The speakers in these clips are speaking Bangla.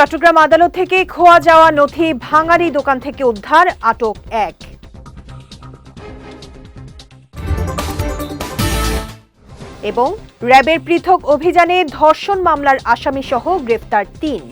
চট্টগ্রাম আদালত থেকে খোয়া যাওয়া নথি ভাঙারি দোকান থেকে উদ্ধার, আটক এক। এবং র্যাবের পৃথক অভিযানে ধর্ষণ মামলার আসামি সহ গ্রেফতার তিন।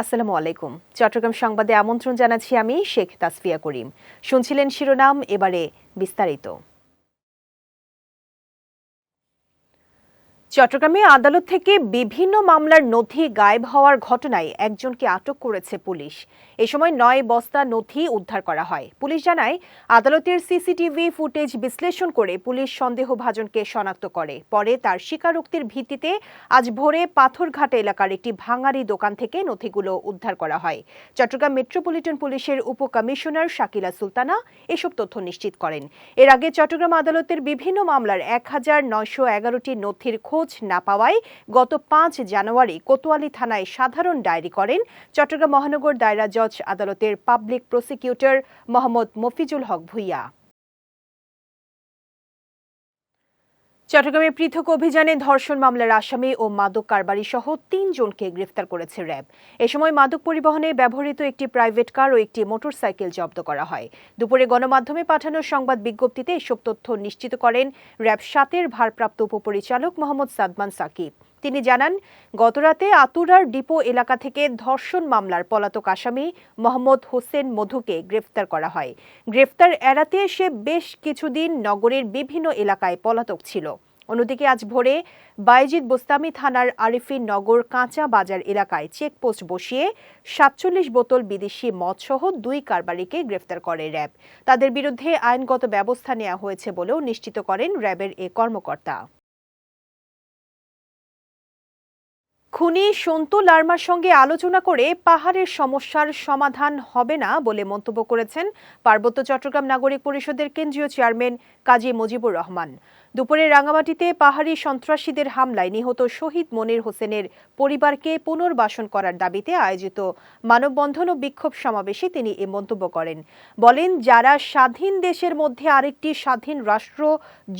আসসালামু আলাইকুম। চট্টগ্রাম সংবাদে আমন্ত্রণ জানাচ্ছি আমি শেখ তাসফিয়া করিম। শুনছিলেন শিরোনাম এবারে বিস্তারিত। চট্টগ্রামে আদালত থেকে বিভিন্ন মামলার নথি গায়েব হওয়ার ঘটনায় একজনকে আটক করেছে পুলিশ। এ সময় নয় বস্তা নথি উদ্ধার করা হয়। পুলিশ জানায়, আদালতের সিসিটিভি ফুটেজ বিশ্লেষণ করে পুলিশ সন্দেহভাজনকে শনাক্ত করে। পরে তার স্বীকারোক্তির ভিত্তিতে আজ ভোরে পাথরঘাট এলাকার একটি ভাঙারি দোকান থেকে নথিগুলো উদ্ধার করা হয়। চট্টগ্রাম মেট্রোপলিটন পুলিশের উপকমিশনার শাকিলা সুলতানা এসব তথ্য নিশ্চিত করেন। এর আগে চট্টগ্রাম আদালতের বিভিন্ন মামলার এক হাজার নয়শো এগারোটি নথির খোঁজ না পাওয়ায় গত পাঁচ জানুয়ারি কোতোয়ালি থানায় সাধারণ ডায়েরি করেন চট্টগ্রাম মহানগর দায়রা জজ আদালতের পাবলিক প্রসিকিউটর মোহাম্মদ মফিজুল হক ভুইয়া। চট্টগ্রামে পৃথক অভিযানে ধর্ষণ মামলার আসামি ও মাদক কারবারি সহ তিনজনকে গ্রেফতার করেছে র্যাব। এ সময় মাদক পরিবহনে ব্যবহৃত একটি প্রাইভেট কার ও একটি মোটরসাইকেল জব্দ করা হয়। দুপুরে গণমাধ্যমে পাঠানো সংবাদ বিজ্ঞপ্তিতে এসব তথ্য নিশ্চিত করেন র্যাব সাতের ভারপ্রাপ্ত উপপরিচালক মোহাম্মদ সাদমান সাকিব। তিনি জানান, গতরাতে আতুরার ডিপো এলাকা থেকে ধর্ষণ মামলার পলাতক আসামি মোহাম্মদ হোসেন মধুকে গ্রেফতার করা হয়। গ্রেফতার এড়াতে সে বেশ কিছুদিন নগরের বিভিন্ন এলাকায় পলাতক ছিল। অন্যদিকে আজ ভোরে বাইজিদ বোস্তামি থানার আরিফিন নগর কাঁচা বাজার এলাকায় চেকপোস্ট বসিয়ে সাতচল্লিশ বোতল বিদেশি মদসহ দুই কারবারিকে গ্রেফতার করে র্যাব। তাদের বিরুদ্ধে আইনগত ব্যবস্থা নেওয়া হয়েছে বলেও নিশ্চিত করেন র্যাবের এ কর্মকর্তা। খুনি সন্তু লার্মার সঙ্গে আলোচনা করে পাহাড়ের সমস্যার সমাধান হবে না বলে মন্তব্য করেছেন পার্বত্য চট্টগ্রাম নাগরিক পরিষদের কেন্দ্রীয় চেয়ারম্যান কাজী মুজিবুর রহমান। দুপুরে রাঙামাটিতে পাহাড়ি সন্ত্রাসীদের হামলায় নিহত শহীদ মনির হোসেনের পরিবারকে পুনর্বাসন করার দাবিতে আয়োজিত মানববন্ধন ও বিক্ষোভ সমাবেশে তিনি এ মন্তব্য করেন। বলেন, যারা স্বাধীন দেশের মধ্যে আরেকটি স্বাধীন রাষ্ট্র,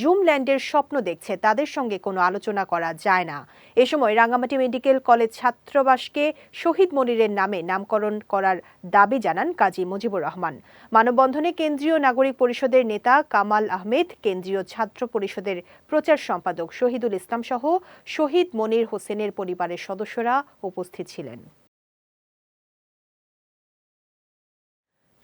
জুমল্যান্ডের স্বপ্ন দেখছে, তাদের সঙ্গে কোনো আলোচনা করা যায় না। এ সময় রাঙামাটি মেডিকেল কলেজ ছাত্রাবাসকে শহীদ মনিরের নামে নামকরণ করার দাবি জানান কাজী মুজিবুর রহমান। মানববন্ধনে কেন্দ্রীয় নাগরিক পরিষদের নেতা কামাল আহমেদ, কেন্দ্রীয় ছাত্র পরিষদের প্রচার সম্পাদক শহীদুল ইসলাম সহ শহীদ মনির হোসেনের পরিবারের সদস্যরা উপস্থিত ছিলেন।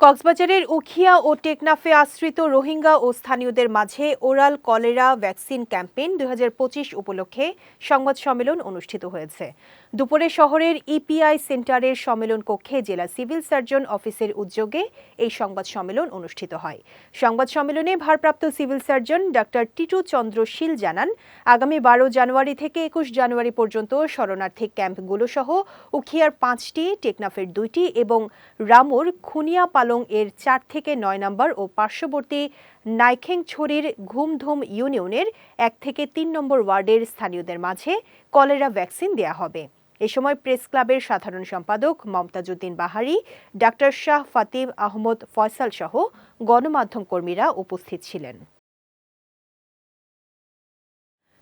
কক্সবাজারের উখিয়া ও টেকনাফে আশ্রিত রোহিঙ্গা ও স্থানীয়দের মাঝে ওরাল কলেরা ভ্যাকসিন ক্যাম্পেইন দুই হাজার পঁচিশ উপলক্ষে সংবাদ সম্মেলন অনুষ্ঠিত হয়েছে। দুপুরে শহরের ইপিআই সেন্টারের সম্মেলন কক্ষে জেলা সিভিল সার্জন অফিসের উদ্যোগে এই সংবাদ সম্মেলন অনুষ্ঠিত হয়। সংবাদ সম্মেলনে ভারপ্রাপ্ত civil surgeon doctor Titu Chandra Shil জানান, আগামী বারো জানুয়ারি থেকে একুশ জানুয়ারি পর্যন্ত শরণার্থী ক্যাম্পগুলো সহ উখিয়ার পাঁচটি, টেকনাফের দুইটি এবং রামুর খুনিয়া পালং এর চার থেকে নয় নম্বর ও পার্শ্ববর্তী নাইখেংছড়ির ঘুমধুম ইউনিয়নের এক থেকে তিন নম্বর ওয়ার্ডের স্থানীয়দের মাঝে কলেরা ভ্যাকসিন দেয়া হবে। এ সময় প্রেস ক্লাবের সাধারণ সম্পাদক মমতাজুদ্দিন বাহারি, ডাক্তার শাহ ফাতিম আহমদ ফয়সাল সহ গণমাধ্যম কর্মীরা উপস্থিত ছিলেন।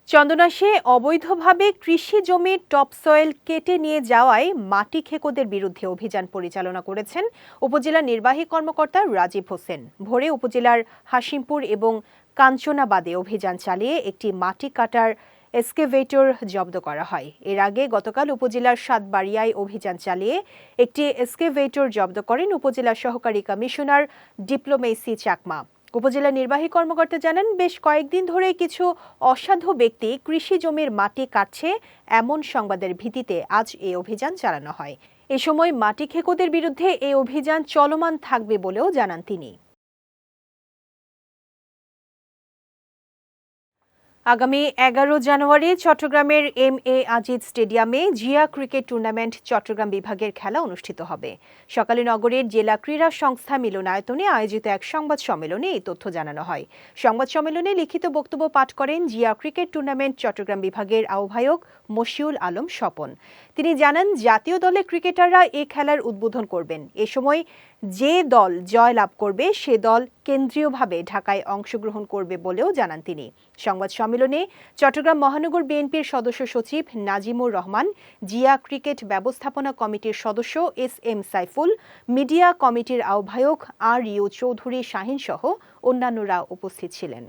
চন্দনাশে অবৈধভাবে কৃষি জমির টপসয়েল কেটে নিয়ে যাওয়ায় মাটি খেকোদের বিরুদ্ধে অভিযান পরিচালনা করেছেন উপজেলা নির্বাহী কর্মকর্তা রাজীব হোসেন। ভোরে উপজেলার হাসিমপুর এবং কাঞ্চনাবাদে অভিযান চালিয়ে একটি মাটি কাটার এসকেভেটর জব্দ করা হয়। এর আগে গতকাল উপজেলার সাতবাড়িয়ায় অভিযান চালিয়ে একটি এসকেভেটর জব্দ করেন উপজেলা সহকারী কমিশনার ডিপ্লোমেসি চাকমা। উপজেলা নির্বাহী কর্মকর্তা জানান, বেশ কয়েকদিন ধরে কিছু অসাধু ব্যক্তি কৃষি জমির মাটি কাটছে এমন সংবাদের ভিত্তিতে আজ এই অভিযান চালানো হয়। এ সময় মাটি খেকোদের বিরুদ্ধে এই অভিযান চলমান থাকবে বলেও জানান তিনি। আগামী এগারো জানুয়ারি চট্টগ্রামের এম এ আজিজ স্টেডিয়ামে জিয়া ক্রিকেট টুর্নামেন্ট চট্টগ্রাম বিভাগের খেলা অনুষ্ঠিত হবে। সকালে নগরের জেলা ক্রীড়া সংস্থা মিলনায়তনে আয়োজিত এক সংবাদ সম্মেলনে এই তথ্য জানানো হয়। সংবাদ সম্মেলনে লিখিত বক্তব্য পাঠ করেন জিয়া ক্রিকেট টুর্নামেন্ট চট্টগ্রাম বিভাগের আহ্বায়ক মশিউল আলম স্বপন। তিনি জানান, জাতীয় দলের ক্রিকেটাররা এ খেলার উদ্বোধন করবেন। এ সময় যে দল জয় লাভ করবে, সে দল কেন্দ্রীয়ভাবে ঢাকায় অংশগ্রহণ করবে বলেও জানান তিনি। সংবাদ সম্মেলনে চট্টগ্রাম মহানগর বিএনপির সদস্য সচিব নাজিমুর রহমান, জিয়া ক্রিকেট ব্যবস্থাপনা কমিটির সদস্য এস এম সাইফুল, মিডিয়া কমিটির আহ্বায়ক আর ইউ চৌধুরী শাহিন সহ অন্যান্যরা উপস্থিত ছিলেন।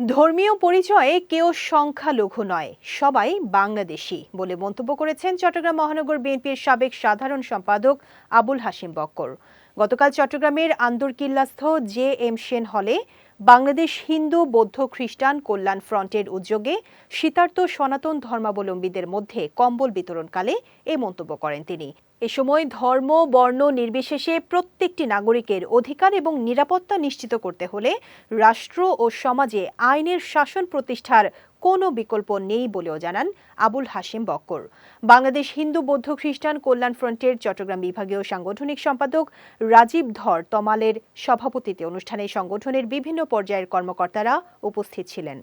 ধর্মীয় পরিচয়ে কেউ সংখ্যালঘু নয়, সবাই বাংলাদেশি বলে মন্তব্য করেছেন চট্টগ্রাম মহানগর বিএনপির সাবেক সাধারণ সম্পাদক আবুল হাসিম বক্কর। গতকাল চট্টগ্রামের আন্দরকিল্লাস্থ জে এম সেন হলে বাংলাদেশ হিন্দু, বৌদ্ধ, খ্রিস্টান কল্যাণ ফ্রন্টের উদ্যোগে শীতার্থ সনাতন ধর্মাবলম্বীদের মধ্যে কম্বল বিতরণকালে এ মন্তব্য করেন তিনি। এ সময় ধর্ম, বর্ণ নির্বিশেষে প্রত্যেকটি নাগরিকের অধিকার এবং নিরাপত্তা নিশ্চিত করতে হলে রাষ্ট্র ও সমাজে আইনের শাসন প্রতিষ্ঠার কোনো বিকল্প নেই বলেও জানান আবুল হাসিম বক্কর। বাংলাদেশ হিন্দু, বৌদ্ধ, খ্রিস্টান কল্যাণ ফ্রন্টের চট্টগ্রাম বিভাগীয় সাংগঠনিক সম্পাদক রাজীব ধর তমালের সভাপতিত্বে অনুষ্ঠানে সংগঠনের বিভিন্ন পর্যায়ের কর্মকর্তারা উপস্থিত ছিলেন।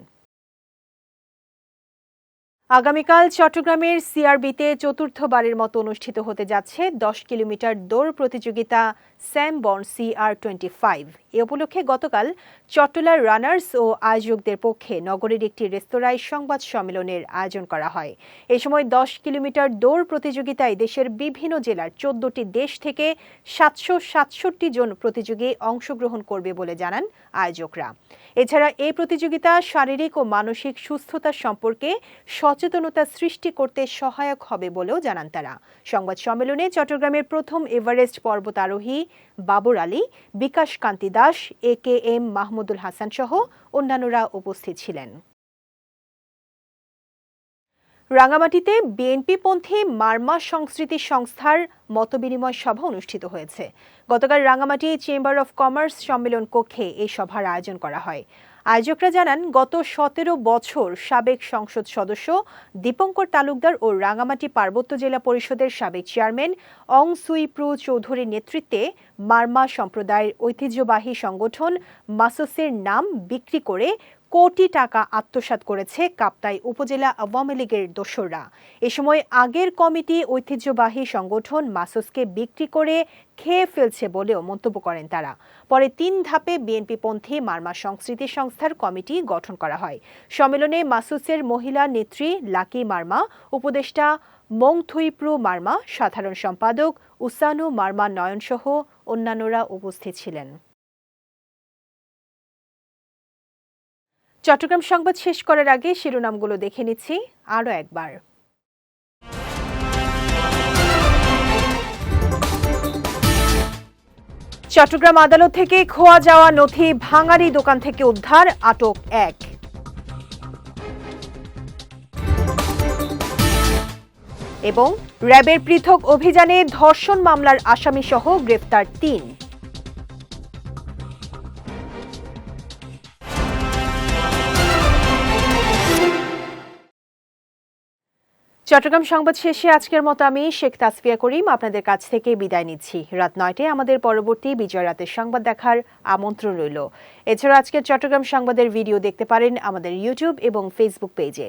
আগামীকাল চট্টগ্রামের সিআরবিতে চতুর্থবারের মতো অনুষ্ঠিত হতে যাচ্ছে দশ কিলোমিটার দৌড় প্রতিযোগিতা স্যাম বন সিআর টোয়েন্টি ফাইভ এ উপলক্ষে গতকাল চট্টলার রানার্স ও আয়োজকদের পক্ষে নগরের একটি রেস্তোরাঁয় সংবাদ সম্মেলনের আয়োজন করা হয়। এ সময় দশ কিলোমিটার দৌড় প্রতিযোগিতায় দেশের বিভিন্ন জেলার চোদ্দটি দেশ থেকে সাতশো সাতষট্টি জন প্রতিযোগী অংশগ্রহণ করবে বলে জানান আয়োজকরা। এছাড়া এই প্রতিযোগিতা শারীরিক ও মানসিক সুস্থতা সম্পর্কে সচেতনতা সৃষ্টি করতে সহায়ক হবে বলেও জানান তারা। সংবাদ সম্মেলনে চট্টগ্রামের প্রথম এভারেস্ট পর্বত আরোহী Babar Ali, Bikash Kanti Das, A K M Mahmudul Hasan সহ অন্যান্যরা উপস্থিত ছিলেন। রাঙামাটিতে বিএনপিপন্থী মার্মা সংস্কৃতি সংস্থার মতবিনিময় সভা অনুষ্ঠিত হয়েছে। গতকাল রাঙামাটি চেম্বার অফ কমার্স সম্মেলন কক্ষে এই সভার আয়োজন করা হয়। আয়োজকরা জানান, গত সতেরো বছর সাবেক সংসদ সদস্য দীপঙ্কর তালুকদার ও রাঙামাটি পার্বত্য জেলা পরিষদের সাবেক চেয়ারম্যান অং সুই প্রু চৌধুরীর নেতৃত্বে মারমা সম্প্রদায়ের ঐতিহ্যবাহী সংগঠন মাসুসের নাম বিক্রি করে কোটি টাকা আত্মসাৎ করেছে কাপ্তাই উপজেলা আওয়ামী লীগের দোসররা। এ সময় আগের কমিটি ঐতিহ্যবাহী সংগঠন মাসুসকে বিক্রি করে খেয়ে ফেলছে বলেও মন্তব্য করেন তারা। পরে তিন ধাপে বিএনপিপন্থী মারমা সংস্কৃতি সংস্থার কমিটি গঠন করা হয়। সম্মেলনে মাসুসের মহিলা নেত্রী লাকি মার্মা, উপদেষ্টা মংথুইপ্রু মার্মা, সাধারণ সম্পাদক উসানু মার্মা নয়নসহ অন্যান্যরা উপস্থিত ছিলেন। চট্টগ্রাম সংবাদ শেষ করার আগে শিরোনামগুলো দেখে নিচ্ছি আরও একবার। চট্টগ্রাম আদালত থেকে খোয়া যাওয়া নথি ভাঙারি দোকান থেকে উদ্ধার, আটক এক। এবং র্যাবের পৃথক অভিযানে ধর্ষণ মামলার আসামি সহ গ্রেপ্তার তিন। চট্টগ্রাম সংবাদ শেষে আজকের মতো আমি শেখ তাসফিয়া করিম আপনাদের কাছ থেকে বিদায় নিচ্ছি। রাত নয়টায় আমাদের পরবর্তী বিজয় রাতের সংবাদ দেখার আমন্ত্রণ রইল। এছাড়া আজকের চট্টগ্রাম সংবাদের ভিডিও দেখতে পারেন আমাদের ইউটিউব এবং ফেসবুক পেজে।